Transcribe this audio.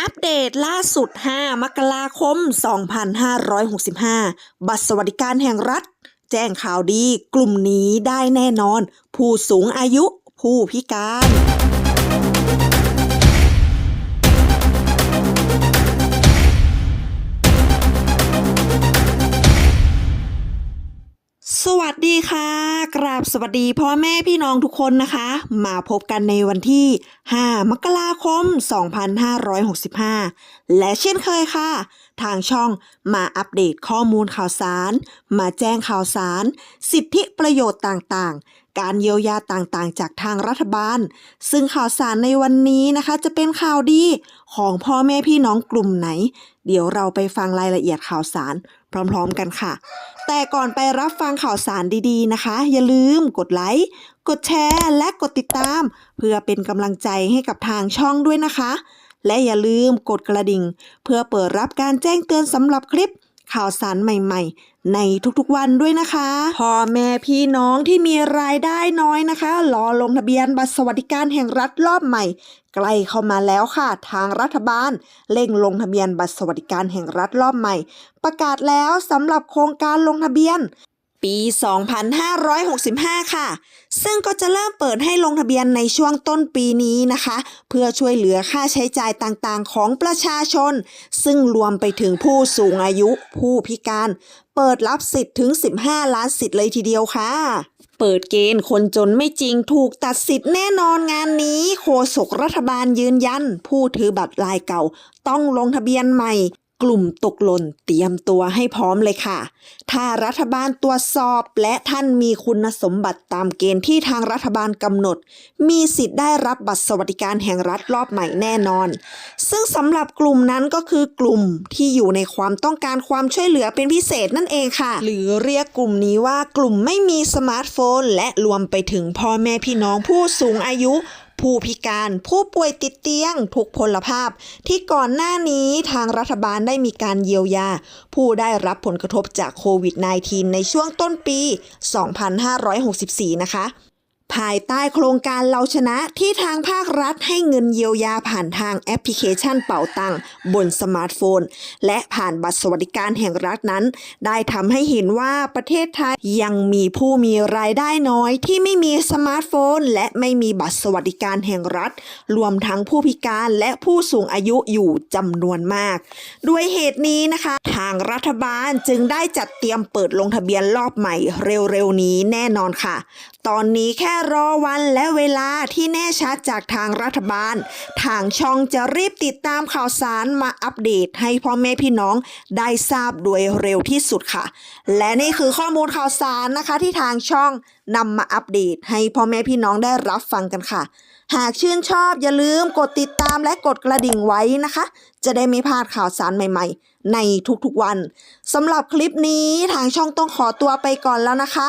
อัปเดตล่าสุด 5 มกราคม 2565 บัตรสวัสดิการแห่งรัฐ แจ้งข่าวดีกลุ่มนี้ได้แน่นอน ผู้สูงอายุผู้พิการสวัสดีค่ะ กราบสวัสดีพ่อแม่พี่น้องทุกคนนะคะ มาพบกันในวันที่ 5 มกราคม 2565 และเช่นเคยค่ะ ทางช่องมาอัปเดตข้อมูลข่าวสาร มาแจ้งข่าวสาร สิทธิประโยชน์ต่างๆ การเยียวยาต่างๆ จากทางรัฐบาล ซึ่งข่าวสารในวันนี้นะคะจะเป็นข่าวดีของพ่อแม่พี่น้องกลุ่มไหน เดี๋ยวเราไปฟังรายละเอียดข่าวสาร พร้อมๆกันค่ะ แต่ก่อนไปรับฟังข่าวสารดีๆนะคะ อย่าลืมกดไลค์กดแชร์และกดติดตาม เพื่อเป็นกำลังใจให้กับทางช่องด้วยนะคะ และอย่าลืมกดกระดิ่ง เพื่อเปิดรับการแจ้งเตือนสำหรับคลิป ข่าวสารใหม่ๆ ในทุกๆวันด้วยนะคะพ่อแม่พี่น้องที่มีรายได้น้อยนะคะ รอลงทะเบียนบัตรสวัสดิการแห่งรัฐรอบใหม่ ใกล้เข้ามาแล้วค่ะ ทางรัฐบาลเร่งลงทะเบียนบัตรสวัสดิการแห่งรัฐรอบใหม่ ประกาศแล้วสำหรับโครงการลงทะเบียน ปี 2565 ค่ะ ซึ่งก็จะเริ่มเปิดให้ลงทะเบียนในช่วงต้นปีนี้นะคะ เพื่อช่วยเหลือค่าใช้จ่ายต่างๆ ของประชาชน ซึ่งรวมไปถึงผู้สูงอายุ ผู้พิการ เปิดรับสิทธิ์ถึง 15 ล้านสิทธิ์เลยทีเดียวค่ะเปิดเกณฑ์คนจนไม่จริงถูกตัดสิทธิ์แน่นอนงานนี้ โฆษกรัฐบาลยืนยัน ผู้ถือบัตรลายเก่า ต้องลงทะเบียนใหม่ กลุ่มตกหล่นเตรียมตัวให้พร้อมเลยค่ะ ถ้ารัฐบาลตรวจสอบและท่านมีคุณสมบัติตามเกณฑ์ที่ทางรัฐบาลกำหนด มีสิทธิ์ได้รับบัตรสวัสดิการแห่งรัฐรอบใหม่แน่นอน ซึ่งสำหรับกลุ่มนั้นก็คือกลุ่มที่อยู่ในความต้องการความช่วยเหลือเป็นพิเศษนั่นเองค่ะ หรือเรียกกลุ่มนี้ว่ากลุ่มไม่มีสมาร์ทโฟน และรวมไปถึงพ่อแม่พี่น้องผู้สูงอายุ ผู้พิการผู้ป่วยติดเตียงทุกพลภาพ ที่ก่อนหน้านี้ทางรัฐบาลได้มีการเยียวยา ผู้ได้รับผลกระทบจากโควิด -19 ในช่วงต้นปี 2564 นะคะ ภายใต้โครงการเราชนะที่ทางภาครัฐให้เงินเยียวยาผ่านทางแอปพลิเคชันเป่าตังบนสมาร์ทโฟน และผ่านบัตรสวัสดิการแห่งรัฐนั้น ได้ทำให้เห็นว่าประเทศไทยยังมีผู้มีรายได้น้อยที่ไม่มีสมาร์ทโฟน และไม่มีบัตรสวัสดิการแห่งรัฐ รวมทั้งผู้พิการและผู้สูงอายุอยู่จำนวนมาก ด้วยเหตุนี้นะคะ ทางรัฐบาลจึงได้จัดเตรียมเปิดลงทะเบียนรอบใหม่เร็วๆนี้แน่นอนค่ะ ตอนนี้แค่รอวันและเวลาที่แน่ชัดจากทางรัฐบาล ทางช่องจะรีบติดตามข่าวสารมาอัปเดตให้พ่อแม่พี่น้องได้ทราบโดยเร็วที่สุดค่ะ และนี่คือข้อมูลข่าวสารนะคะที่ทางช่องนำมาอัปเดตให้พ่อแม่พี่น้องได้รับฟังกันค่ะ หากชื่นชอบอย่าลืมกดติดตามและกดกระดิ่งไว้นะคะ จะได้ไม่พลาดข่าวสารใหม่ ๆ ในทุกๆวันสำหรับคลิปนี้ทางช่องต้องขอตัวไปก่อนแล้วนะคะ